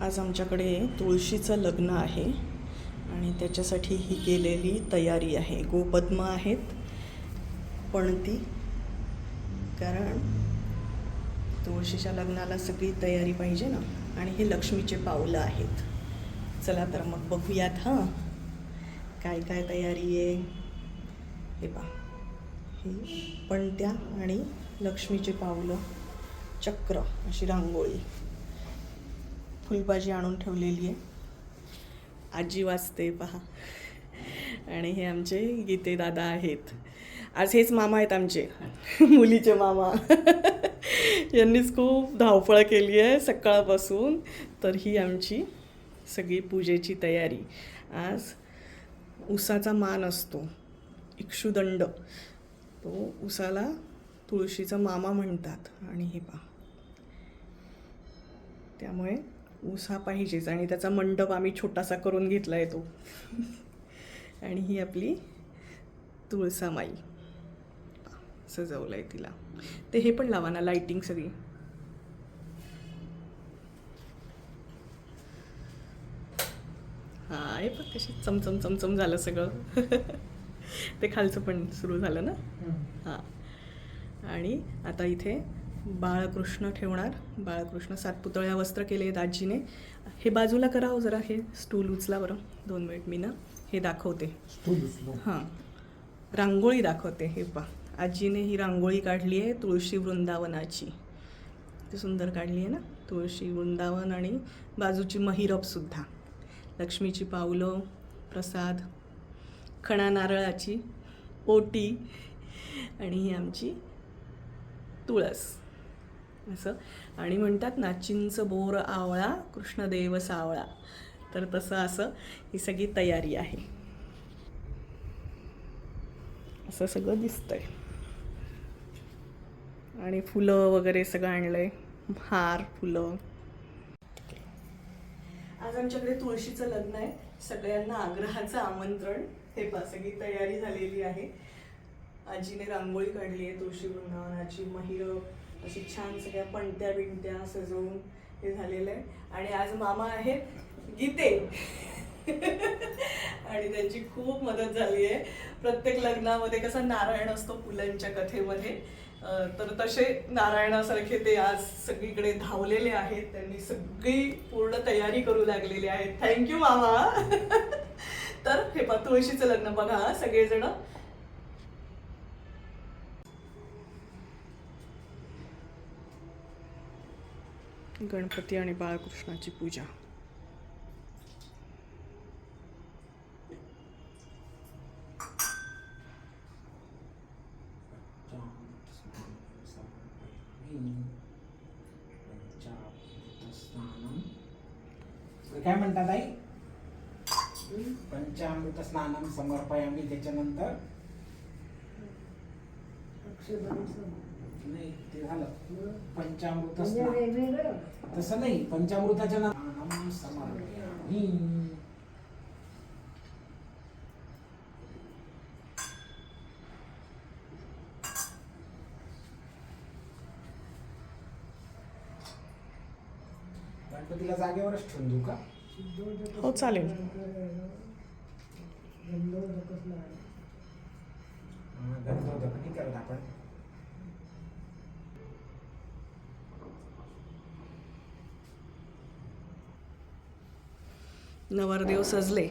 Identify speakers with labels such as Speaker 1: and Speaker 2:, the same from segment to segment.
Speaker 1: आज आमच्याकडे तुळशीचं लग्न आहे आणि त्याच्यासाठी ही केलेली तयारी आहे. गोपद्म आहेत पण ती कारण तुळशीच्या लग्नाला सगळी तयारी पाहिजे ना? आणि हे लक्ष्मीचे पावलं आहेत. चला तर मग बघूयात हां. काय काय तयारी आहे? हे पा ही पणत्या आणि लक्ष्मीचे पावलं चक्र अशी रांगोळी. फुलभाजी आणून ठेवलेली आहे. आजी वाचते पहा. आणि हे आमचे गीते दादा आहेत. आज हेच मामा आहेत आमचे. मुलीचे मामा. यांनीच खूप धावपळ केली आहे सकाळपासून. तर ही आमची सगळी पूजेची तयारी. आज उसाचा मान असतो. इक्षुदंड. तो उसाला तुळशीचा मामा म्हणतात. आणि हे पहा. त्यामुळे हा पाहिजेच आणि त्याचा मंडप आम्ही छोटासा करून घेतला आहे तो. आणि ही आपली तुळसामाई. सजवलं आहे तिला. ते हे पण लावा ना लाईटिंग सगळी. हा हे पण कशी चमचम चमचम झालं सगळं. ते खालचं पण सुरू झालं ना? हां. आणि आता इथे बाळकृष्ण ठेवणार. बाळकृष्ण सातपुतळ्या वस्त्र केले आहेत आजीने. हे बाजूला करावं जरा हे स्टूल उचला बरं. दोन मिनिट मी ना हे दाखवते. हां. रांगोळी दाखवते. हे पा आजीने ही रांगोळी काढली आहे तुळशी वृंदावनाची. ती सुंदर काढली आहे ना? तुळशी वृंदावन आणि बाजूची महिरपसुद्धा लक्ष्मीची पावलं प्रसाद खणा नारळाची ओटी आणि ही आमची तुळस. असं. आणि म्हणतात ना चिंच बोर आवळा कृष्णदेव सावळा. तर तसं असं ही सगळी तयारी आहे. असं सगळं दिसतंय. आणि फुलं वगैरे सगळं आणलंय. हार फुलं. आज आमच्याकडे तुळशीचं लग्न आहे. सगळ्यांना आग्रहाचं आमंत्रण. हे पा सगळी तयारी झालेली आहे. आजीने रांगोळी काढली आहे तुळशी वृंदावनाची. महिर अशी छान सगळ्या पणत्या बिणत्या सजवून हे झालेलं आहे. आणि आज मामा आहेत गीते. आणि त्यांची खूप मदत झाली आहे. प्रत्येक लग्नामध्ये कसा नारायण असतो फुलांच्या कथेमध्ये. तर तसे नारायणासारखे ते आज सगळीकडे धावलेले आहेत. त्यांनी सगळी पूर्ण तयारी करू लागलेली आहेत थँक्यू मामा. तर हे पातुळशीचं लग्न बघा सगळेजण. गणपती आणि बाळकृष्णाची पूजा.
Speaker 2: काय म्हणतात आई पंचामृत स्नानम समर्पयामी त्याच्यानंतर? नाही ते झालं. पंचामृत स्नान तसं नाही पंचामृताच्या नाम समर्पयामी गणपतीला जागेवरच ठेवून देऊ का?
Speaker 1: हो चालेल.
Speaker 2: नाही करत आपण.
Speaker 1: नवरदेव सजले.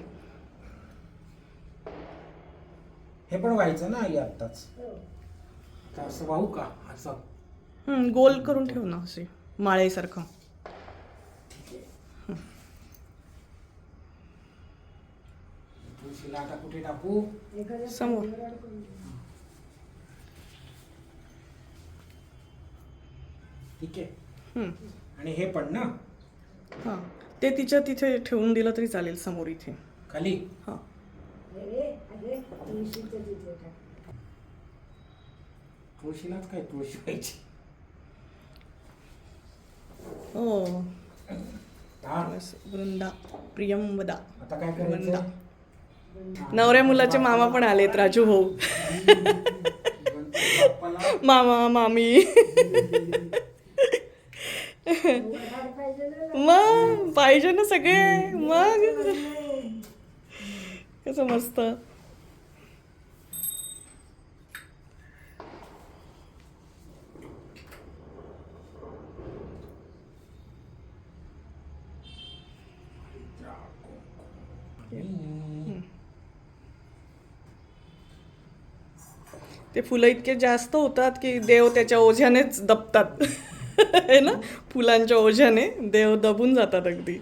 Speaker 2: हे पण व्हायचं ना आई आत्ताच. तर असं वाहू का असं?
Speaker 1: गोल करून ठेव ना असे माळेसारखं.
Speaker 2: तुळशीला आता कुठे टाकू?
Speaker 1: समोर.
Speaker 2: ठीक आहे. आणि हे पण ना?
Speaker 1: हां. ते तिच्या तिथे ठेवून दिलं तरी चालेल समोर इथे.
Speaker 2: खाली?
Speaker 1: हां.
Speaker 2: तुळशीलाच काय तुळशी पाहिजे?
Speaker 1: हो. वृंदा प्रियम वदा.
Speaker 2: आता काय
Speaker 1: वृंदा.
Speaker 2: करायचं
Speaker 1: नवऱ्या मुलाचे मामा पण आलेत राजू भाऊ. मामा मामी. मग पाहिजे ना सगळे. मग. कसं मस्त. ते फुलं इतके जास्त होतात की देव त्याच्या ओझ्यानेच दबतात. आहे ना? फुलांच्या ओझ्याने देव दबून जातात अगदी.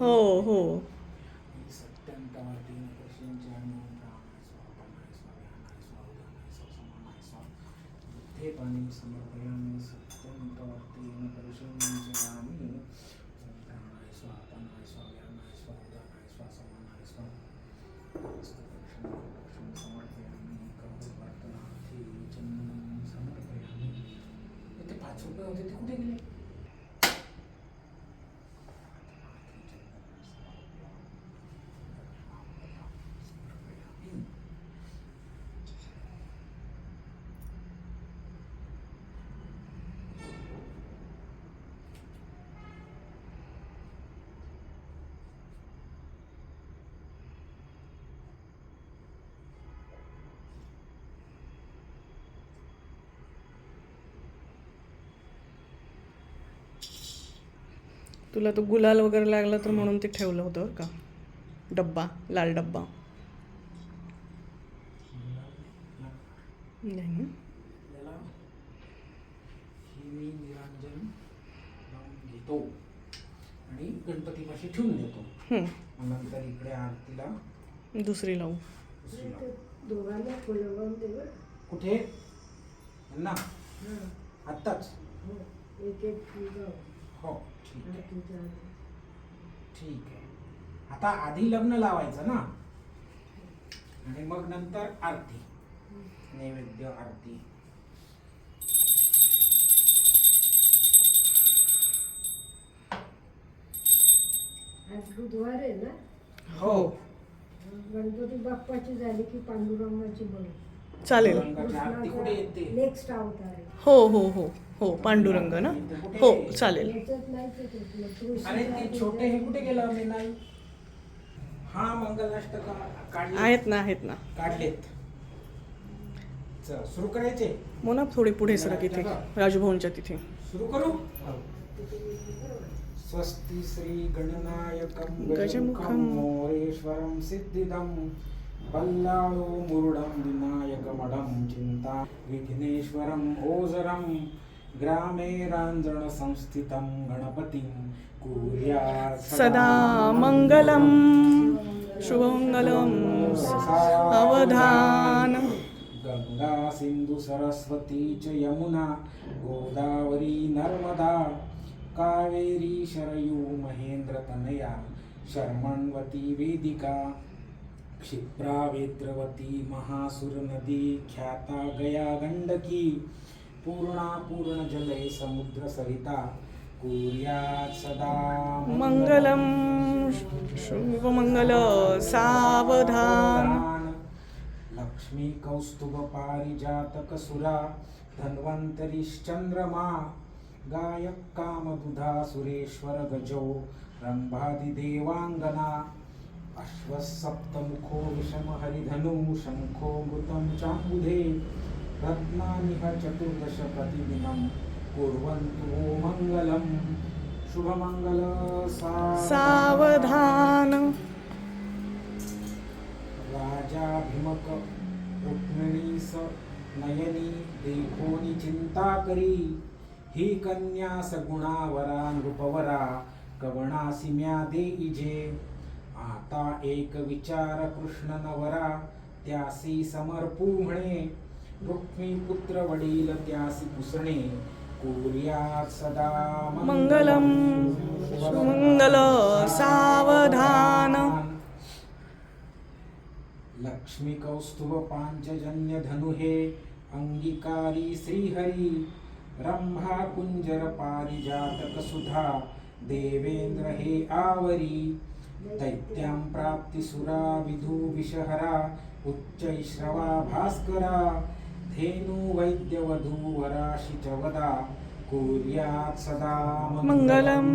Speaker 1: हो हो.
Speaker 2: इथे पाच रुपये होते ते कुठे गेले
Speaker 1: तुला तो गुलाल वगैरे लागला तर म्हणून ते ठेवलं होतं बरं का डब्बा लाल डब्बा नाही ना
Speaker 2: निरांजन घेतो आणि ठेवून देतो
Speaker 1: हम्म,
Speaker 2: मग नंतर इकडे आरतीला
Speaker 1: दुसरी लावू
Speaker 2: दुसरी लावू.
Speaker 3: दोघांना फुलवून दे बरं.
Speaker 2: कुठे
Speaker 3: हं.
Speaker 2: आत्ताच
Speaker 3: हो. एक एक फुल.
Speaker 2: हो ठीक आहे. ठीक आहे. आता आधी लग्न लावायचं ना? आणि मग नंतर आरती. नैवेद्य आरती.
Speaker 3: आज बुधवार आहे ना?
Speaker 1: हो.
Speaker 3: गणपती बाप्पाची झाली की पांडुरंगाची बघ
Speaker 1: चालेल.
Speaker 2: रंगाची आरती कुठे येते
Speaker 3: नेक्स्ट अवतार आहे.
Speaker 1: हो हो हो हो पांडुरंग ना? हो चालेल.
Speaker 3: याच्यात नाही ते कुठलं. तुळशीची
Speaker 2: अरे ते
Speaker 3: आरती
Speaker 2: छोटे हे कुठे गेलं मी नाही हा मंगलाष्टक काढले
Speaker 1: आहेत ना आहेत ना.
Speaker 2: काढलेत. चल सुरू करायचे?
Speaker 1: मोना थोडी पुढे सरक इथे राजभवनच्या तिथे.
Speaker 2: सुरू करू? स्वस्ति श्री गणनायकं
Speaker 1: गजमुखं
Speaker 2: गजमुखं मोरेश्वरं सिद्धिदं पल्लाळो मुरुडं विनायकमडं चिन्ता विघ्नेश्वरम् ओजरं ग्रामे राञ्जनसंस्थितं गणपतिं कुर्यात्
Speaker 1: सदा मंगलम शुभमंगलम सावधान
Speaker 2: गंगा सिंधु सरस्वती च यमुना गोदावरी नर्मदा कावेरी शरयू महेंद्र तनया शर्मण्वती वेदिका। क्षिप्रा वेद्रवती महासुर नदी ख्याता गया गंडकी पूर्णा पूर्ण जले समुद्र सरिता कुर्यात् सदा
Speaker 1: मंगलम शुभमंगल सावधान।
Speaker 2: लक्ष्मी कौस्तुभ पारिजातक सुरा धन्वंतरीश्चंद्रमा अश्वसप्तमुखो विषम हरिधनु शंखो मृतं चाम्बुधे रत्नानिह चतुर्दश प्रतिदिनं कुर्वन्तु मङ्गलं। शुभमङ्गल सा
Speaker 1: सावधान।
Speaker 2: राजाभिमक रुक्मिणीस नयनी देखोनी चिंता करी ही कन्या सगुणावरा नृपवरा कवणासी म्या देईजे आता एक विचार कृष्ण नवरा त्यासी समर्पू म्हणे रुक्मी पुत्र वडील त्यासी पुसणे कुर्यात सदा
Speaker 1: मंगलम सुमंगल सावधान।
Speaker 2: लक्ष्मी कौस्तुभ पांचजन्य धनुहे अंगीकारी श्रीहरी रंभा कुंजर पारिजातक सुधा देवेंद्र हे आवरी। दैत्यां प्राप्ती सुरा विधू विषहरा उच्चैश्रवा भास्करा धेनु वैद्यवधू वराशी च वदा कुर्यात् सदा
Speaker 1: मंगलम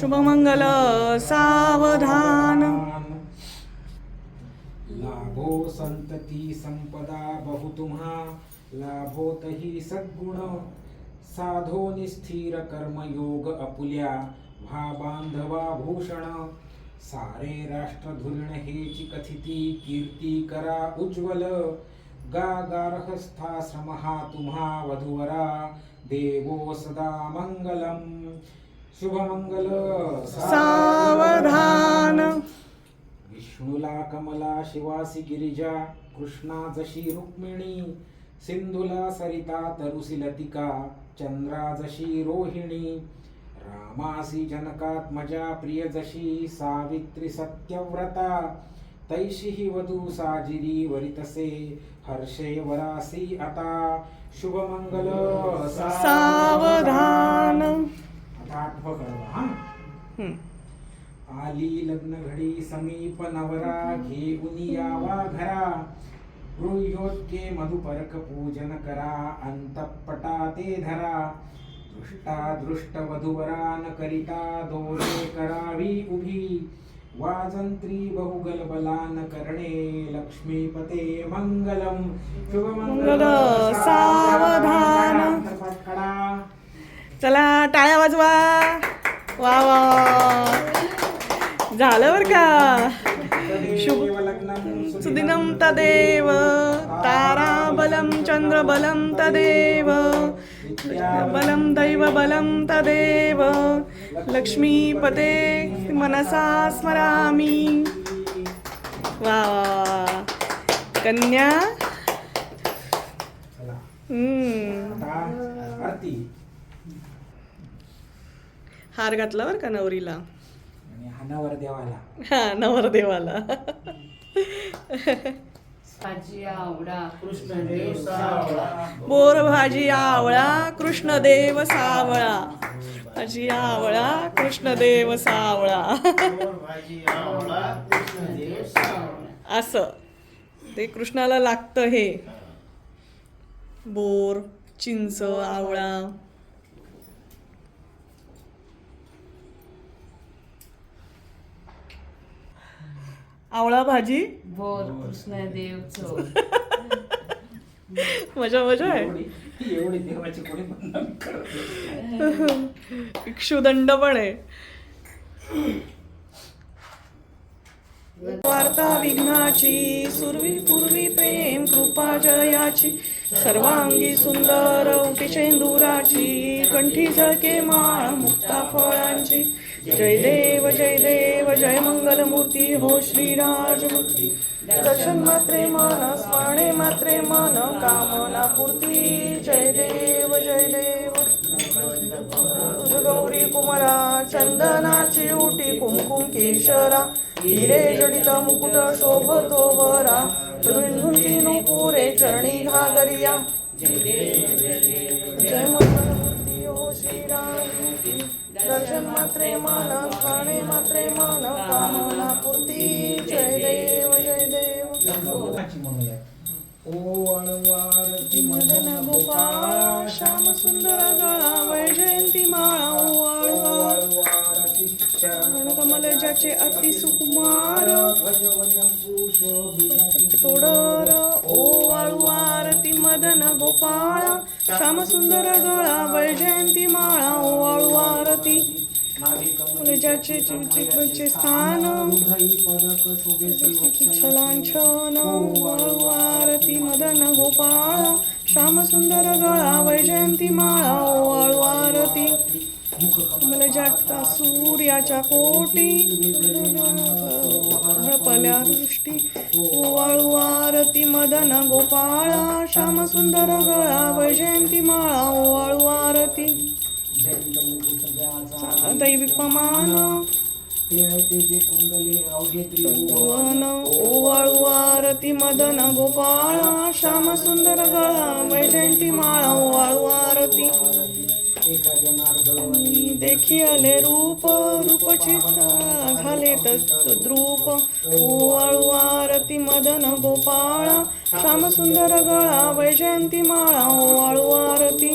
Speaker 1: शुभमंगल सावधान
Speaker 2: लाभो संतती संपदा बहु तुम्हा लाभोतही सद्गुण। साधो निस्थिर कर्मयोग अपुल्या व्हा बांधवा भूषण। सारे राष्ट्र धुरण हेची कथिती कीर्ती करा उज्ज्वल. गा गार्हस्था श्रमहा तुम्हा वधुवरा देवो सदा मंगलम. शुभमंगल.
Speaker 1: सावधान.
Speaker 2: विष्णूला कमला शिवासी गिरिजा कृष्णा जशी रुक्मिणी सिंधुला सरिता तरुसी लतिका चंद्रा जशी रोहिणी रामासी जनकात्मजा प्रिय जशी सावित्री सत्यव्रता। तैशी ही वधू साजिरी वरितसे हर्षे वरासी आता शुभमंगल
Speaker 1: सावधान।
Speaker 2: आता आठवं हा. आली लग्न घडी समीप नवरा घेऊन यावा घरा। गृह्योत्के मधुपरक पूजन करा अंतपटा ते धरा। दृष्टा दृष्ट वधुवरान करिता दोरे करावी उभी। वाजंत्री बहुगल बलान करणे लक्ष्मीपते मंगलम। शुभमंगल
Speaker 1: मंगल सावधान. चला टाळ्या वाजवा। वा वा। झालं बर का? शुभ
Speaker 2: लग्नम
Speaker 1: सुदिनं तदेव। ताराबलं चन्द्रबलं तदेव। बलं दैवबलं तदेव। लक्ष्मीपते मनसा स्मरामि। वा. कन्या। हार घातला बरं का नवरीला?
Speaker 2: आणि हानावर देवाला
Speaker 1: हा नवरदेवाला.
Speaker 4: भाजी आवळा कृष्ण देव सावळा.
Speaker 1: बोर भाजी आवळा कृष्णदेव सावळा. भाजी आवळा कृष्णदेव सावळा
Speaker 4: भाजी कृष्ण देव सावळा.
Speaker 1: असं. ते कृष्णाला लागतं हे. बोर चिंच आवळा. आवळा भाजी?
Speaker 4: बोर कृष्ण देव चो
Speaker 1: मजा मजा आहे.
Speaker 2: एवढी एवढी देवाची कोणी बंधन करत नाही.
Speaker 1: इक्षुदंड पण आहे. वार्ता विघ्नाची सुरवी पूर्वी प्रेम कृपा जयाची सर्वांगी सुंदर उटीचेंदुराची कंठी झळके माळ मुक्ता फळांची. जय देव जय देव जय मंगल मूर्ती हो श्रीराजमूर्ती दर्शन मात्रे मन स्मरणे मात्रे मन कामना पूर्ती. जय देव जय देव. गौरी कुमारा चंदनाची उटी कुमकुम केशरा. हिरे जडित मुकुट शोभतो वरा रुंदी नुपुरे चरणी घागरिया. जय दर्शन मात्रे मन स्मरणे मात्रे मन कामना पूर्ती. जय देव जय देव.
Speaker 2: ओ
Speaker 1: मदन गोपाळ श्याम सुंदर गळा वैजयंती माळा. ओ
Speaker 2: चरण
Speaker 1: कमल ज्याचे अति सुकुमार. तोडर. ओ वाळू आरती मदन गोपाळ. श्यामसुंदर गळा वैजयंती माळा ओवाळू आरती. ज्याचे स्थान. छलांछन ओ वाळू आरती मदन गोपाळ. श्यामसुंदर गळा वैजयंती माळा ओवाळू आरती. मला जागता सूर्याच्या कोटी हळपल्या दृष्टी वाळू आरती मदन गोपाळा श्याम सुंदर गळा वैजयंती माळा वाळू आरती. दैवी पमान ओवाळू आरती मदन गोपाळा श्याम सुंदर गळा वैजयंती माळा वाळू आरती. देखी आले रूप रूपची झाले तस्त द्रूप ओवाळू आरती मदन गोपाळ श्याम सुंदर गळा वैजयंती माळा ओवाळू आरती.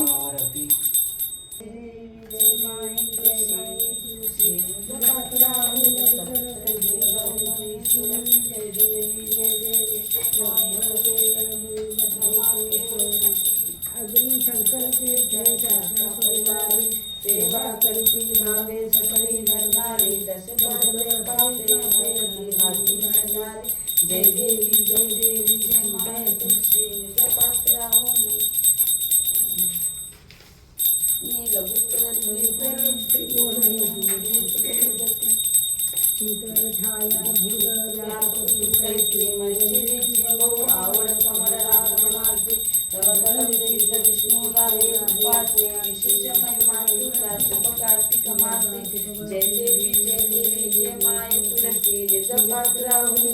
Speaker 3: friends. जय देवी जय देवी जय माय तुलसी निज पात्राहुनी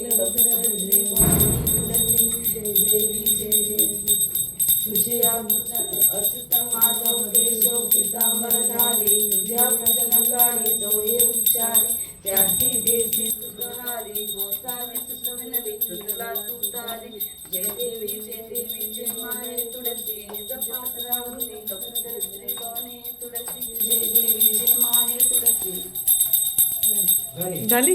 Speaker 3: तुलसी जय देवी जय देवी तुझे अच्युत माधव केशव पितांबर तुझ्या भजन काळी त्याची
Speaker 1: झाली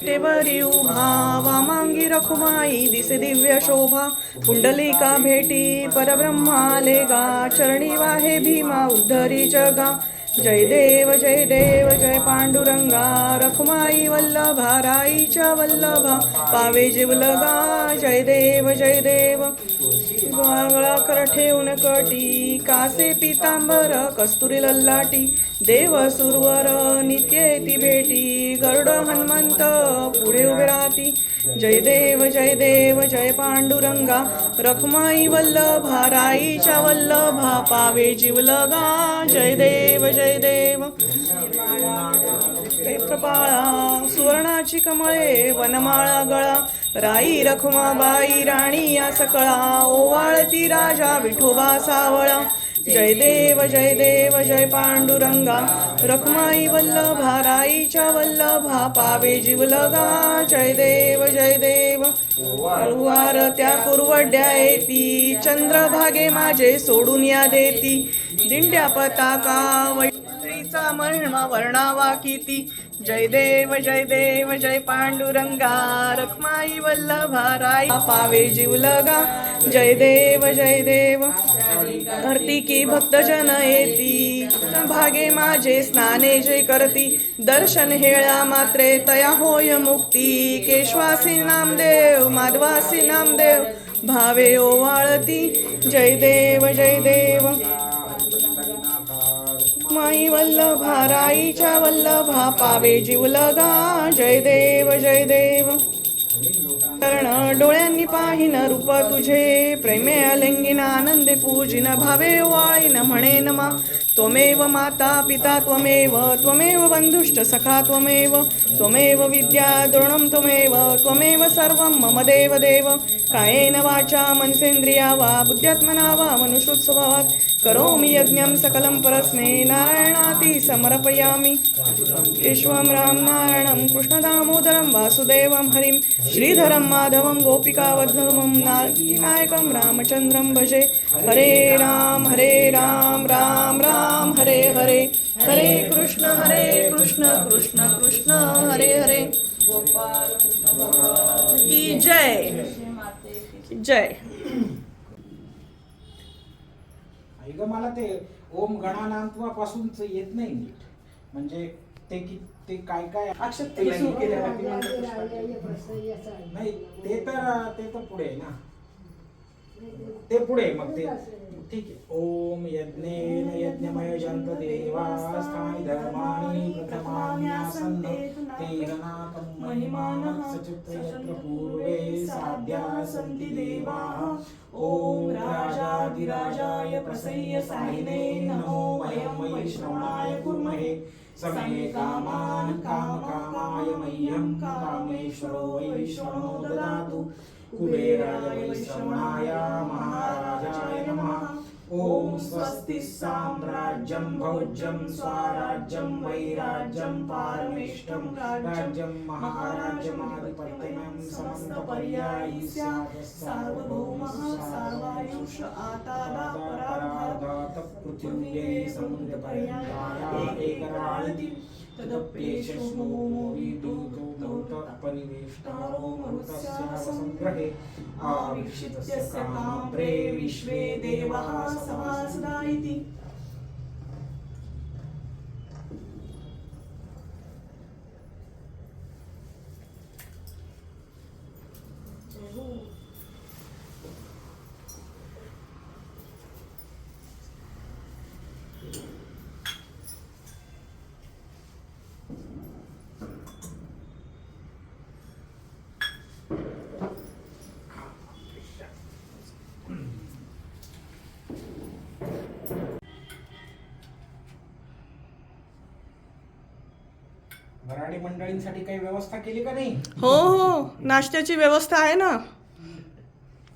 Speaker 1: टेवरी उभा वामांगी रखुमाई दिसे दिव्य शोभा पुंडलिका भेटी परब्रह्माले गा चरणी वाहे भीमा उद्धरी जगा। जय देव जय देव जय पांडुरंगा रखुमाई वल्लभा राईच्या वल्लभा पावे जिवलगा जय देव जय देव गळा कर ठेवून कटी कासे पितांबर कस्तुरी लल्लाटी देव सुरवर नित्य ती भेटी गरुड हनुमंत पुढे उभे राहती. जय देव जय देव जय पांडुरंगा रखमाई वल्लभा राईच्या वल्लभा पावे जीवलगा जय देव जय देव. नेत्रपाळा सुवर्णाची कमळे वनमाळा गळा. राई रखमाबाई राणी या सकळा ओवाळती राजा विठोबा सावळा. जय देव जय देव जय पांडुरंगा रखमाई वल्लभा राईच्या वल्लभा पावे जीवलगा जय देव जय देव. हळुवार त्या कुरवड्या येती चंद्रभागे माझे सोडून या देती. दिंड्या पताका वैत्रीचा महिमा वर्णावा किती? जय देव जय देव जय पांडुरंगा रखमाई वल्लभा राई पावे जीवलगा जय देव जय देव धरती की भक्तजन येती भागे माझे स्नाने जय करती दर्शन हेळा मात्रे तया होय मुक्ती केशवासी नामदेव माधवासी नामदेव भावे ओवाळती जय देव जय देव माई वल्लभा राईच्या वल्लभा पावे जीवलगा जय देव जय देव. कर्ण डोळ्यांनी पाहिन रूप तुझे प्रेमे अलिंगिन आनंदे पूजिन भावे वाळीन म्हणे नमा. त्वमेव माता पिता त्वमेव त्वमेव बंधुश्च सखा त्वमेव त्वमेव विद्या द्रोणं त्वमेव त्वमेव सर्वं मम देव देव. कायेन वाचा मनसेन्द्रिया वा बुद्ध्यात्मना वा मनुष्योत्सवात्। करोमि यज्ञं सकलं परस्मे नारायणाति समर्पयामि। विश्वं राम नारायणं कृष्णदामोदरं वासुदेवं हरिं। श्रीधरं माधवं गोपिकावद्धवं नायकं रामचन्द्रं भजे। हरे राम हरे राम राम राम हरे हरे। हरे कृष्ण हरे कृष्ण कृष्ण कृष्ण हरे हरे। की जय। की जय.
Speaker 2: ऐक मला ते ओम गणानांतवापासूनच येत नाही नीट. म्हणजे ते कि ते काय काय
Speaker 1: अक्षत
Speaker 2: ते
Speaker 1: सुरू.
Speaker 2: नाही ते तर ते तर पुढे आहे ना. ते पुढे मग ते ठीक आहे. ओम यज्ञेन यज्ञमय जंत देवा स्थानि धर्माणि प्रथमान्यासन् तेरनाकं महिमानः सचित्र पूर्वे आद्या सन्ति देवाः। ॐ राजाधिराजाय प्रसय्य साहिने नमो वयं वै श्रवणाय कुर्महे। समे कामान् कामकामाय मह्यं कामेश्वरो वैष्णो ददातु। कुबेराय वैष्णवाय महाराजाय नमः। ॐ स्वस्ति साम्राज्यं भोज्यं स्वराज्यं वैराज्यं पारमेष्टं राज्यं महाराज्यमाधिपत्यं समस्तपर्यायी स्यात् सार्वभौमः सार्वायुष आतादा परार्धात् पृथिव्यै समुद्रपर्यन्ताया एकराळति तदप्येषो परिवेष्टारो मरुतस्य संग्रहे। आवीक्षितस्य प्रे विश्वे देवः समासदा इति। काही व्यवस्था केली का नाही?
Speaker 1: हो हो. नाश्त्याची व्यवस्था आहे ना.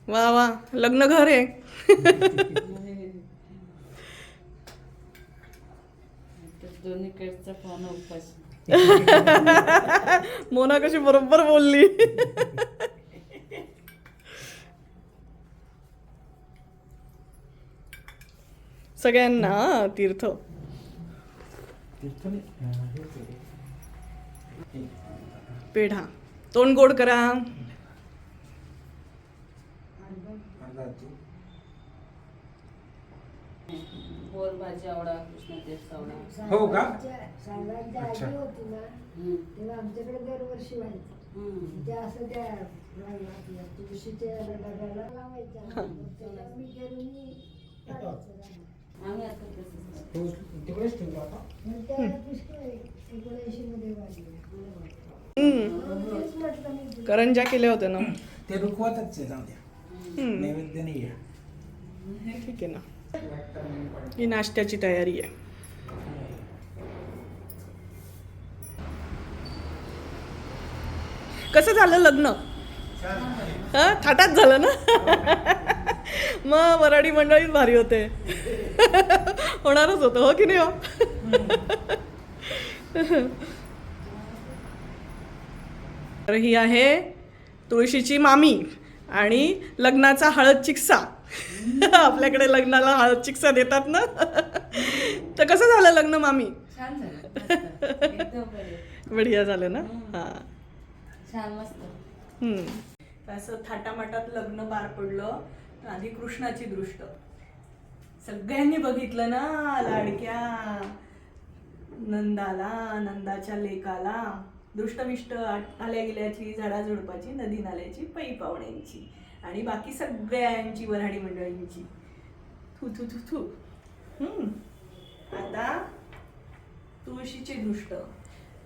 Speaker 1: वा वा. लग्न घर आहे.
Speaker 4: दोन्हीकडचा पानं उपास
Speaker 1: मोना कशी बरोबर बोलली. सगळ्यांना तीर्थ.
Speaker 2: तीर्थ नाही, अं.
Speaker 1: पेढा. तोंड गोड करा.
Speaker 2: हो का? अच्छा. तिकडेच ठेवला
Speaker 1: हम्म. करंजा केल्या होत्या ना.
Speaker 2: ते रुखवतच आहे जाऊ द्या.
Speaker 1: हम्म.
Speaker 2: नैवेद्य नाही आहे
Speaker 1: ठीक आहे ना. ही नाश्त्याची तयारी आहे. कसं झालं लग्न? हा थाटात झालं ना? मग वराडी मंडळीच भारी होते. होणारच होतं हो की नाही हो? तर ही आहे तुळशीची मामी आणि लग्नाचा हळद चिक्सा. आपल्याकडे लग्नाला हळद चिक्सा देतात ना? तर कसं झालं लग्न मामी. बढिया झालं ना? हा.
Speaker 4: छान मस्त.
Speaker 1: हम्म. असं थाटामाटात लग्न पार पडलं आधी कृष्णाची दृष्ट. सगळ्यांनी बघितलं ना लाडक्या. नंदाला नंदाच्या लेकाला. दृष्टमिष्ट आल्या गेल्याची झाडाझुडपाची नदी नाल्याची पै पाहुण्यांची आणि बाकी सगळ्यांची वऱ्हाडी मंडळींची. थू थू थू थू. आता तुळशीचे दृष्ट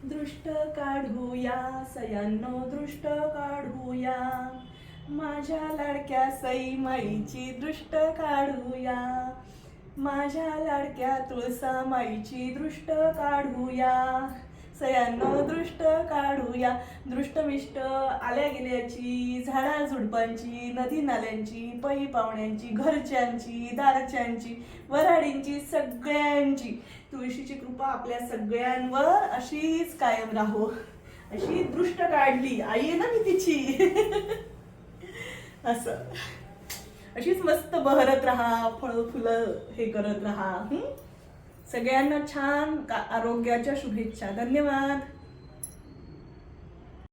Speaker 1: दृष्ट काढूया सयांनो दृष्ट काढूया. माझ्या लाडक्या सई माईची दृष्ट काढूया. माझ्या लाडक्या तुळसा माईची दृष्ट काढूया. सयांनो दृष्ट काढूया. दृष्टमिष्ट आल्या गेल्याची झाडा झुडपांची नदी नाल्यांची पै पाहुण्यांची घरच्यांची दारच्यांची वऱ्हाडींची सगळ्यांची. तुळशीची कृपा आपल्या सगळ्यांवर अशीच कायम राहो. अशी दृष्ट काढली. आई आहे ना मी तिची. असं. अशीच मस्त बहरत राहा फळं फुलं हे करत राहा. सगळ्यांना छान का- आरोग्याच्या शुभेच्छा. धन्यवाद.